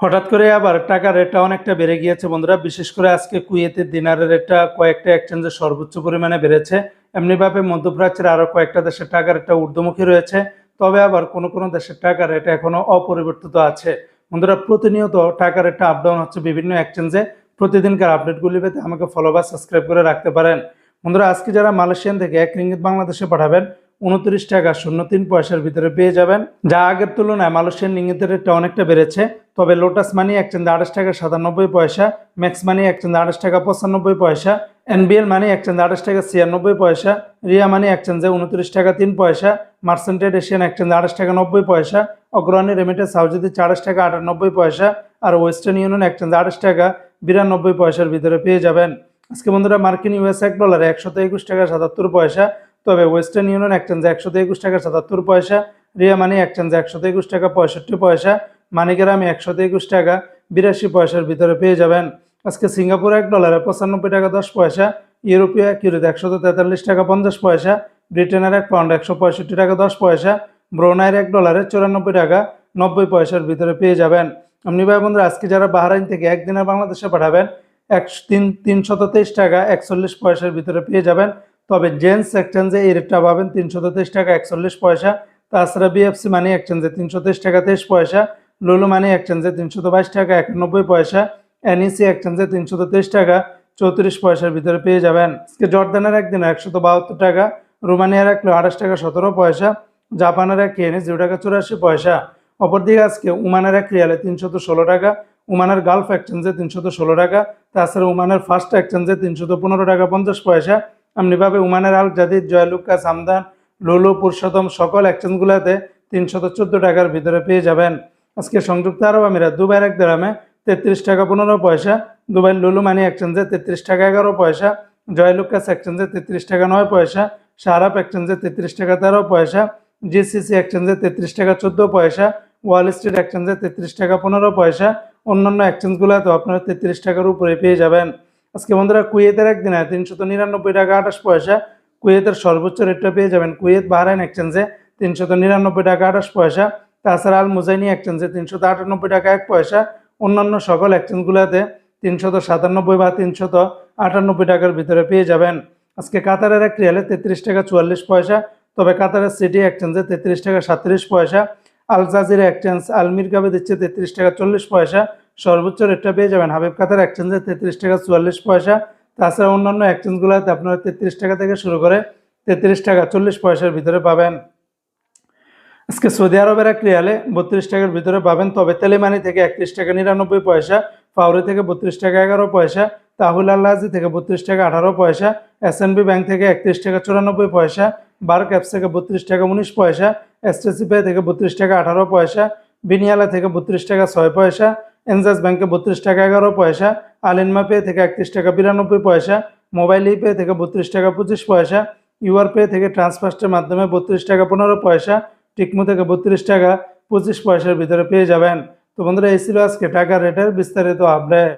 হঠাৎ করে আবার টাকার রেটটা অনেকটা বেড়ে গিয়েছে, বন্ধুরা। বিশেষ করে আজকে কুয়েতের দিনারের রেটটা কয়েকটা এক্সচেঞ্জে সর্বোচ্চ পরিমাণে বেড়েছে। এমনিভাবে মধ্যপ্রাচ্যের আরও কয়েকটা দেশের টাকার রেটটা ঊর্ধ্বমুখী রয়েছে, তবে আবার কোনো কোনো দেশের টাকার রেট এখনও অপরিবর্তিত আছে। বন্ধুরা, প্রতিনিয়ত টাকার রেটটা আপডাউন হচ্ছে বিভিন্ন এক্সচেঞ্জে। প্রতিদিনকার আপডেটগুলি পেতে আমাকে ফলো বা সাবস্ক্রাইব করে রাখতে পারেন। বন্ধুরা, আজকে যারা মালয়েশিয়ান থেকে এক রিঙ্গিত বাংলাদেশে পাঠাবেন উনত্রিশ টাকা শূন্য তিন পয়সার ভিতরে পেয়ে যাবেন। যা আগের তুলনায় মালয়েশিয়ান রিঙ্গিতের রেটটা অনেকটা বেড়েছে, তবে লোটাস মানি একচেঞ্জে আঠাশ টাকা সাতানব্বই পয়সা, ম্যাক্স মানি একচেঞ্জে আঠাশ টাকা পঁচানব্বই পয়সা, এনবিএল মানি এক একচেঞ্জে আঠাশ টাকা ছিয়ানব্বই পয়সা, রিয়া মানি এক একচেঞ্জে উনত্রিশ টাকা তিন পয়সা মার্সেন্টেড এশিয়ান এক একচেঞ্জে আঠাশ টাকা নব্বই পয়সা অগ্রণী রেমিটেন্স হাউজিতে আঠাশ টাকা আটানব্বই পয়সা, আর ওয়েস্টার্ন ইউনিয়ন এক একচেঞ্জে আঠাশ টাকা বিরানব্বই পয়সার ভিতরে পেয়ে যাবেন। আজকে বন্ধুরা মার্কিন ইউএস এক ডলারে একশত একুশ টাকা সাতাত্তর পয়সা তবে ওয়েস্টার্ন ইউনিয়ন একচেঞ্জে একশত একুশ টাকা, সাতাত্তর পয়সা, রিয়া মানি একচেঞ্জে একশত একুশ টাকা, পঁয়ষট্টি পয়সা মানিকেরামে একশত একুশ টাকা, বিরাশি পয়সার ভিতরে পেয়ে যাবেন। আজকে সিঙ্গাপুর এক ডলারে পঁচানব্বই টাকা দশ পয়সা, ইউরোপীয় এক ইউরোতে একশত তেতাল্লিশ টাকা পঞ্চাশ পয়সা, ব্রিটেনের এক পাউন্ড একশো পঁয়ষট্টি টাকা দশ পয়সা, ব্রোনাইয়ের এক ডলারে চুরানব্বই টাকা নব্বই পয়সার ভিতরে পেয়ে যাবেন। আপনি ভাই বন্ধুরা, আজকে যারা বাহরাইন থেকে একদিনের বাংলাদেশে পাঠাবেন, এক তিন তিনশত তেইশ টাকা একচল্লিশ পয়সার ভিতরে পেয়ে যাবেন। তবে জেন্টস এক্সচেঞ্জে এই রেটটা পাবেন তিনশো তেইশ টাকা একচল্লিশ পয়সা। তাছাড়া বিএফসি মানি এক্সচেঞ্জে তিনশো তেইশ টাকা তেইশ পয়সা। লুলু মানি এক্সচেঞ্জে তিনশত বাইশ টাকা একানব্বই পয়সা। এনইসি এক্সচেঞ্জে তিনশত তেইশ টাকা চৌত্রিশ পয়সার ভিতরে পেয়ে যাবেন। আজকে জর্দানের একদিন একশত বাহাত্তর টাকা, রোমানিয়ার এক আঠাশ টাকা সতেরো পয়সা, জাপানের এক কেনে জিরো টাকা চুরাশি পয়সা। অপরদিকে আজকে উমানের এক রিয়ালে তিনশত ষোলো টাকা, উমানের গালফ এক্সচেঞ্জে তিনশত ষোলো টাকা, তাছাড়া উমানের ফার্স্ট এক্সচেঞ্জে তিনশত পনেরো টাকা পঞ্চাশ পয়সা এমনিভাবে উমানের আল জাদিদ জয়লুকা সামদান লুলু, পুরুষোত্তম, সকল এক্সচেঞ্জগুলোতে তিনশত চোদ্দ টাকার ভিতরে পেয়ে যাবেন। আজকে সংযুক্ত আরব আমিরাত, দুবাইয়ের এক দেরামে তেত্রিশ টাকা পনেরো পয়সা দুবাই লুলু মানি এক্সচেঞ্জে তেত্রিশ টাকা এগারো পয়সা জয়লুকাস এক্সচেঞ্জে তেত্রিশ টাকা নয় পয়সা সারাপ এক্সচেঞ্জে তেত্রিশ টাকা তেরো পয়সা, জিসিসি এক্সচেঞ্জে তেত্রিশ টাকা চোদ্দ পয়সা, ওয়াল স্ট্রিট এক্সচেঞ্জে তেত্রিশ টাকা পনেরো পয়সা, অন্যান্য এক্সচেঞ্জগুলোতে আপনারা তেত্রিশ টাকার উপরে পেয়ে যাবেন। আজকে বন্ধুরা কুয়েতের একদিনে তিনশত নিরানব্বই টাকা আঠাশ পয়সা। কুয়েতের সর্বোচ্চ রেটটা পেয়ে যাবেন কুয়েত বাহরাইন এক্সচেঞ্জে তিনশত নিরানব্বই টাকা আঠাশ পয়সা। তাছাড়া আল মুজাইনি এক্সচেঞ্জে তিনশত আটানব্বই টাকা এক পয়সা। অন্যান্য সকল এক্সচেঞ্জগুলোতে তিনশত সাতানব্বই বা তিনশত আটানব্বই টাকার ভিতরে পেয়ে যাবেন। আজকে কাতারের এক রিয়ালে তেত্রিশ টাকা চুয়াল্লিশ পয়সা, তবে কাতারের সিটি এক্সচেঞ্জে তেত্রিশ টাকা সাতত্রিশ পয়সা। আল জাজিরা এক্সচেঞ্জ আলমির কাবে দিচ্ছে তেত্রিশ টাকা চল্লিশ পয়সা। সর্বোচ্চ রেটটা পেয়ে যাবেন। হাবিব কাতার এক্সচেঞ্জে তেত্রিশ টাকা চুয়াল্লিশ পয়সা। তাছাড়া অন্যান্য এক্সচেঞ্জগুলোতে আপনারা তেত্রিশ টাকা থেকে শুরু করে তেত্রিশ টাকা চল্লিশ পয়সার ভিতরে পাবেন। আজকে সৌদি আরবের এক রিয়ালে বত্রিশ টাকার ভিতরে পাবেন। তবে তেলেমানি থেকে একত্রিশ টাকা নিরানব্বই পয়সা, ফাউরি থেকে বত্রিশ টাকা এগারো পয়সা, তাহুল আল্লাহাজি থেকে বত্রিশ টাকা আঠারো পয়সা এসএনবি ব্যাংক থেকে একত্রিশ টাকা চুরানব্বই পয়সা বার ক্যাপস থেকে বত্রিশ টাকা উনিশ পয়সা এসটিসি থেকে বত্রিশ টাকা আঠারো পয়সা, বিনিয়ালা থেকে বত্রিশ টাকা ছয় পয়সা এনজাস ব্যাংকে বত্রিশ টাকা এগারো পয়সা, আলিনমা পে থেকে একত্রিশ টাকা বিরানব্বই পয়সা, মোবাইল ই পে থেকে বত্রিশ টাকা পঁচিশ পয়সা ইউআর পে থেকে ট্রান্সফার্স্টের মাধ্যমে বত্রিশ টাকা পনেরো পয়সা, টিকমো থেকে বত্রিশ টাকা পঁচিশ পয়সার ভিতরে পেয়ে যাবেন। তো বন্ধুরা, এই ছিল আজকে টাকা রেটের বিস্তারিত আপডেট